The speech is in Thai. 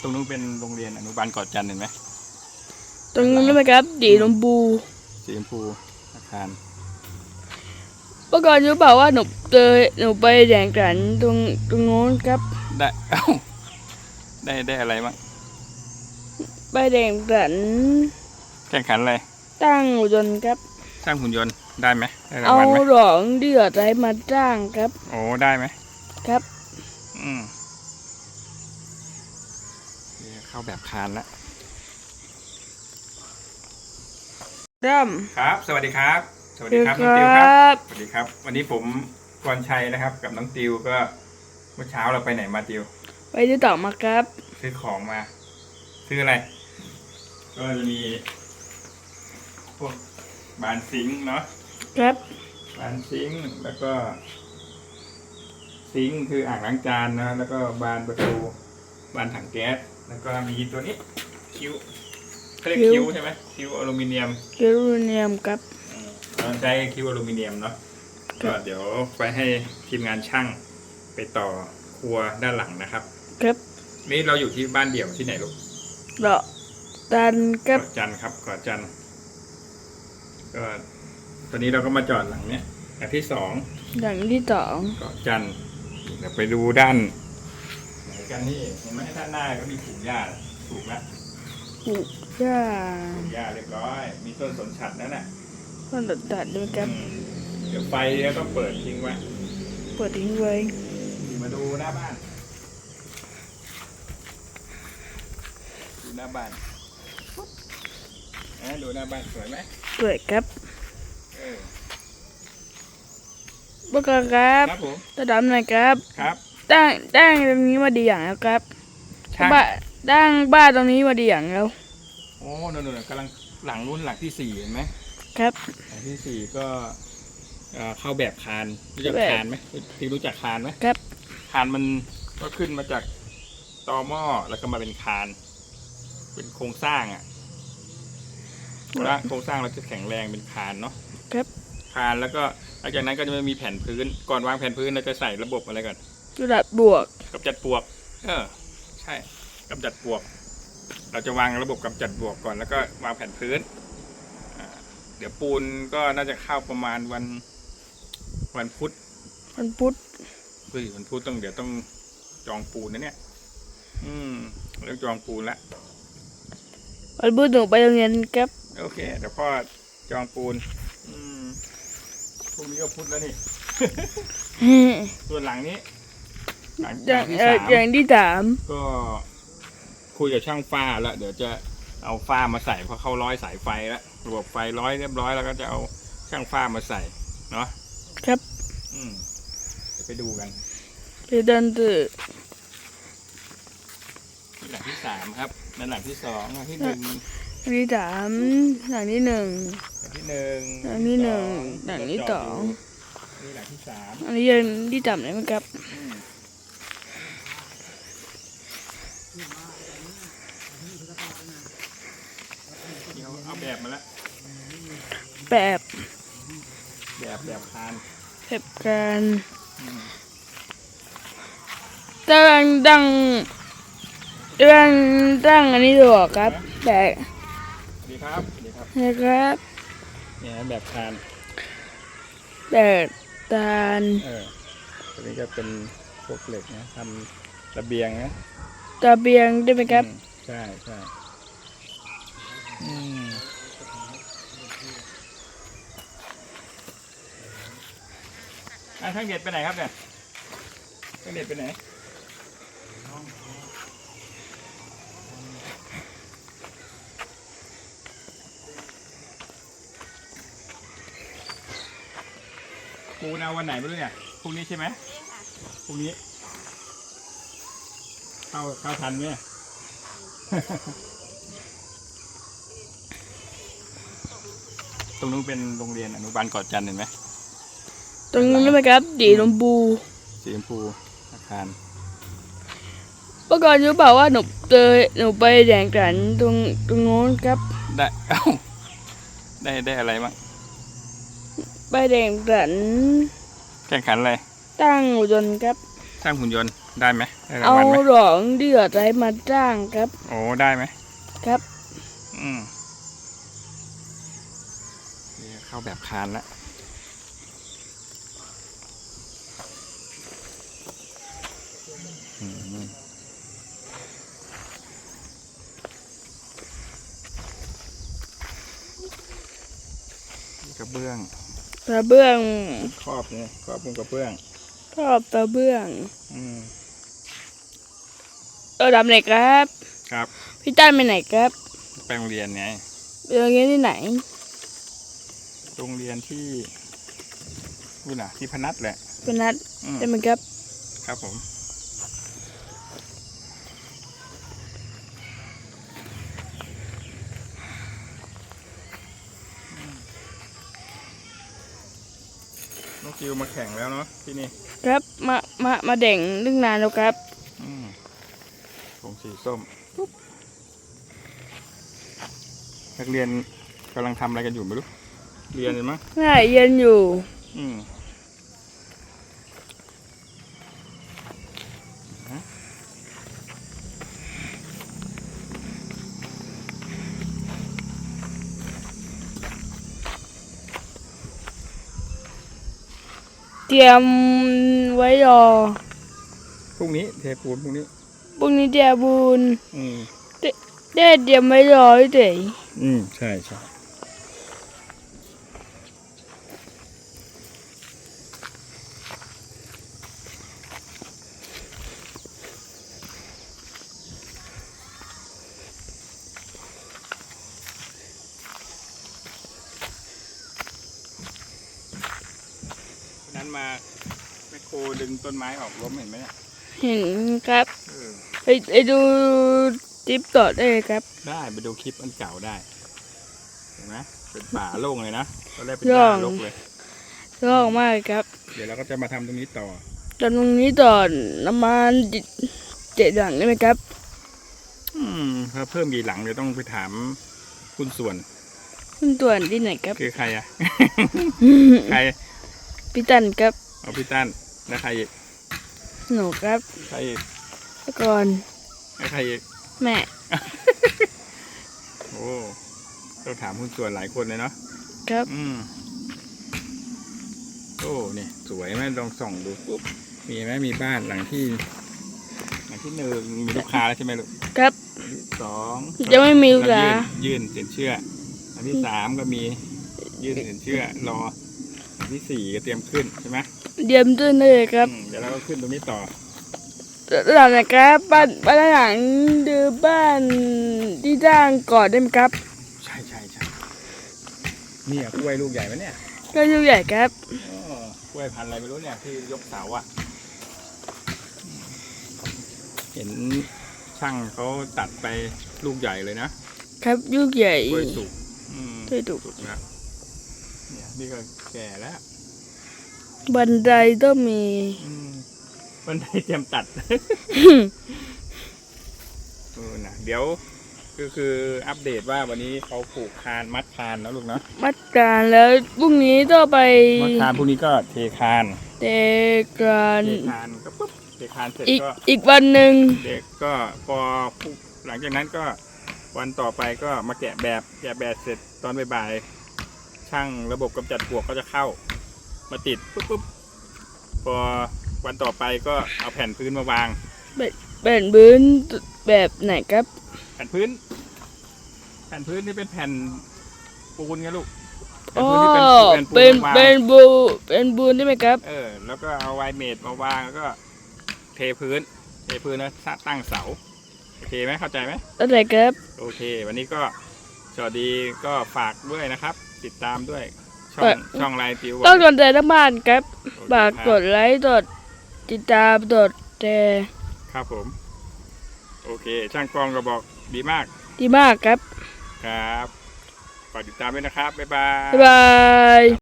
ตรงนู้นเป็นโรงเรียนอนุบาลเกาะจันทร์เห็นไหมตรงนู้นใช่ไหมครับ ดีลมบูสีชมพูอาคารเมื่อก่อนรู้เปล่าว่าหนูเจอหนูไปแดงกันตรงตรงนู้นครับ ได้เอ้าได้ได้อะไรบ้างไปแดงกันแข่งขันอะไรตั้งอุดนครับ สร้างหุ่นยนต์ได้ไหมได้รางเอาวัลไหมหลองเดือดอะไรมาจ้างครับ โอ้ได้ไหมครับ อืมนี่เข้าแบบคานแล้วเริ่มครับ สวัสดีครับ สวัสดีครับคน้องติวรครับับสวัสดีครับ วันนี้ผมกรชัยนะครับ กับน้องติวก็เมื่อเช้าเราไปไหนมาติว ไปที่ต่อมาครับ ซื้อของมา ซื้ออะไร ก็จะมีพวก บานซิงค์เนาะครับบานซิงค์แล้วก็ซิงค์คืออ่างล้างจานนะแล้วก็บานประตูบานถังแก๊สแล้วก็มีตัวนี้คิ้วเขาเรียกคิ้วใช่ไหมคิ้วอลูมิเนียมเกลูเนียมครับเราใช้คิ้วอลูมิเนียมเนาะครัก็บเดี๋ยวไปให้ทีมงานช่างไปต่อครัวด้านหลังนะครับ ครับนี่เราอยู่ที่บ้านเดี่ยวที่ไหนลูกดอกตันครับเกาะจันทร์ครับเกาะจันทร์ ก็ตอนนี้เราก็มาจอดหลังเนี้ยหลังที่สองอย่างที่สองเกาะจันทร์เดี๋ยวไปดูด้านไหนกันนี่เห็นไหมด้านหน้าก็มีปลูกหญ้าถูกแล้วปลูกหญ้าปลูกหญ้าเรียบร้อย มีต้นสนฉัดนั่นน่ะต้นตัดตัดด้วยครับ อืมเดี๋ยวไฟแล้วก็เปิดทิ้งไว้เปิดทิ้งไว้มาดูหน้าบ้านดูหน้าบ้านเอ๊ะดูหน้าบ้านสวยไหม สวยครับเออเมื่อก่อนครับครับผมตาดำหน่อยครับครับตั้งตั้งตรงนี้มาดีอย่างแล้วครับช่างบ้านตั้งบ้านตรงนี้มาดีอย่างแล้วโอ้นนๆกำลังหลังรุ่นหลังที่สี่เห็นไหมครับหลังที่สี่ก็เอ่อเข้าแบบคานรู้จักแบบคานไหมที่รู้จักคานไหมครับคานมันก็ขึ้นมาจากตอหม้อแล้วก็มาเป็นคาน เป็นโครงสร้างอะ่ะ แล้วโครงสร้างเราจะแข็งแรงเป็นคานเนาะครับคานแล้วก็หลังจากนั้นก็จะมีแผ่นพื้น ก่อนวางแผ่นพื้นเราจะใส่ระบบอะไรก่อนกระดาษบวกกำจัดปลวก เออ ใช่กำจัดปลวก เราจะวางระบบกำจัดปลวกก่อนแล้วก็วางแผ่นพื้นอ่าเดี๋ยวปูนก็น่าจะเข้าประมาณวัน วันพุธมันพุธเฮ้ยวันพุธต้องเดี๋ยวต้องจองปูนนะเนี่ย อืมเรื่องจองปูนละวันพุธหนูไปโรงเรียนครับ โอเคเดี๋ยวพ่อจองปูนอืมพรุ่งนี้ก็พุธแล้วนี่ ส่วนหลังนี้หลังอหลัย่างงที่เอ่อสามอย่างที่สามก็คุยกับช่างฝ้าแล้วเดี๋ยวจะเอาฝ้ามาใส่เพราะเขาร้อยสายไฟแล้วระบบไฟร้อยเรียบร้อยแล้วก็จะเอาช่างฝ้ามาใส่เนาะครับอืมเดี๋ยวไปดูกันไปเดินตื่นนี่หลังที่สามครับนั่นหลังที่สองหลังที่หนึ่ง อย่างที่สามอย่างที่หนึ่งหลังที่หนึ่งหลังที่หนึ่งหลังที่สองนี่หลังที่สามอันนี้ยังที่สามเลยไหมครับอืมเดี๋ยวเอาแบบมาแล้วแบบแบบแบบคานแบบการอืมตั้งตั้งตั้งตั้งอันนี้ดูออกครับแบบสวัสดี ครับสวัสดีครับนะครับเนี่ยแบบคานแบบตาลเออตัวนี้ก็เป็นพวกเหล็กนะทำระเบียงนะตะเบียงได้ไหมครับ อืมใช่ใช่อืมอะช่างเด็ดไปไหนครับเนี่ยช่างเด็ดไปไหน ปูนเอาวันไหนไม่รู้เนี่ยพรุ่งนี้ใช่ไหมพรุ่งนี้เข้าเข้าทันไหมตรงนู้นเป็นโรงเรียนอนุบาลเกาะจันทร์เห็นไหมตรงนู้นได้ไหมครับดีลมบู สีชมพูอาคารเมื่อก่อนรู้เปล่าว่าหนูเจอหนูไปแดงกันตรงตรงนู้นครับ ได้เอ้าได้ได้อะไรบ้าง ไปแดงกันแข่งขันอะไรตั้งจนต์ครับสร้างหุ่นยนต์ได้ไหมได้รางเอาวัลไหมหลองเดือดไรมาจ้างครับโอ้ได้ไหมครับ อืมนี่เข้าแบบคานละอืมกระเบื้อง ก ระเบื้องครอบเนี่ยครอบมุงกระเบื้องชอบกระเบื้องอืมเออดำไหนครับ ครับพี่ตั้นไปไหนครับไปโรงเรียนไงไปโรงเรียนที่ไหน โรงเรียนที่นู่นน่ะที่พนัสแหละเป็นนัดอืมใช่ไหมครับ ครับผม คิวมาแข่งแล้วเนาะที่นี่ครับมามามาเด่งเรื่องนานแล้วครับอืมผงสีส้มปุ๊บนักเรียนกำลังทำอะไรกันอยู่ไม่รู้ เรียนอยู่มั้งน่าเย็นอยู่ อืม เตรียมไว้รอพรุ่งนี้เทปูนพรุ่งนี้พรุ่งนี้เดียบูนอืมได้เตรียมไว้รอเฉยอืมใช่ใช่ นนั้นมาแมคโครดึงต้นไม้ออกล้มเห็นไหมเนี่ยเห็นครับเออไปไปดูจิ๊บต่อได้เลยครับ ได้ไปดูคลิปอันเก่าได้ เห็นไหมเป็นป่าโล่งเลยนะตอนแรกเป็นโล่ป่างรกเลย ชอบมากครับเดี๋ยวเราก็จะมาทำตรงนี้ต่อ ตอนนี้ต่อน้ำมันเจ็ดหลังได้ไหมครับ อืมถ้าเพิ่มกี่หลังเดี๋ยวต้องไปถามคุณส่วนคุณตัวนที่ไหนครับ คือใครอะ ใคร พี่ตันครับเอาพี่ตั้นแล้วใครอีกหนูครับใครอีกแล้วก่อนแล้วใครอีกแม่ โอ้ต้องถามคุณส่วนหลายคนเลยเนาะครับอืมโอ้เนี่ยสวยไหมลองส่องดูปุ๊บมีไหมมีบ้านหลังที่หลังที่หนึ่งมีลูกค้าแล้วใช่ไหมลูกครับหลังที่สองยังไม่มีลูกค้ายื่นยื่นสินเชื่อ อันที่สามก็มียื่นสินเชื่อรอ อันที่สี่ก็เตรียมขึ้นใช่ไหมเดียมตื้นเลยครับ อืมเดี๋ยวเราก็ขึ้นตรงนี้ต่อ หลังนะครับบ้านบ้านหลังดือบ้านที่จ้างก่อนได้ไหมครับใช่ใช่ใช่เนี่ยกล้วยลูกใหญ่ไหมเนี่ยก็ลูกใหญ่ครับ อ๋อกล้วยพันธุ์อะไรไม่รู้เนี่ยที่ยกเสาอะ เห็นช่างเขาตัดไปลูกใหญ่เลยนะครับลูกใหญ่กล้วยสุกอืมกล้วยสุกสุกนะ เนี่ยนี่ก็แก่แล้ว บันไดต้องมี อืมมันได้เตรียมตัด เออนะเดี๋ยวก็คืออัปเดตว่าวันนี้เขาผูกคานมัดคานแล้วลูกเนาะมัดการแล้วพรุ่งนี้ต้องไปมัดคานพรุ่งนี้ก็เทคานเตะการเทคานก็ปุ๊บเทคานเสร็จอีกก็อีกวันหนึ่งเด็กก็พอปุ๊บหลังจากนั้นก็วันต่อไปก็มาแกะแบบแกะแบบเสร็จตอนบ่ายๆ ช่างระบบกำจัดปลวกก็จะเข้า มาติดปุ๊บปุ๊บพอวันต่อไปก็เอาแผ่นพื้นมาวาง แผ่นพื้นแบบไหนครับแผ่นพื้น แผ่นพื้นนี่เป็นแผ่นปูนไงลูกแผ่นอ๋อพื้นที่เป็นแผ่นปูเป็นนมาวางเป็นบูเป็นบูนได้ไหมครับ เออ แล้วก็เอาไวเมดมาวางแล้วก็เทพื้น เทพื้นแล้วตั้งเสาโอเคไหมเข้าใจไหม อะไรครับ โอเค วันนี้ก็ สวัสดีก็ฝากด้วยนะครับ ติดตามด้วย ช่อเปิงดช่องไลน์ติวต้องกดใจทั้งบ้านครับโอเคฝากกดไลค์กดติดตามกดแชร์ครับผม โอเค ช่างกล้องก็บอกดีมาก ดีมากครับ ครับฝากติดตามด้วยนะครับ บ๊ายบาย บ๊ายบาย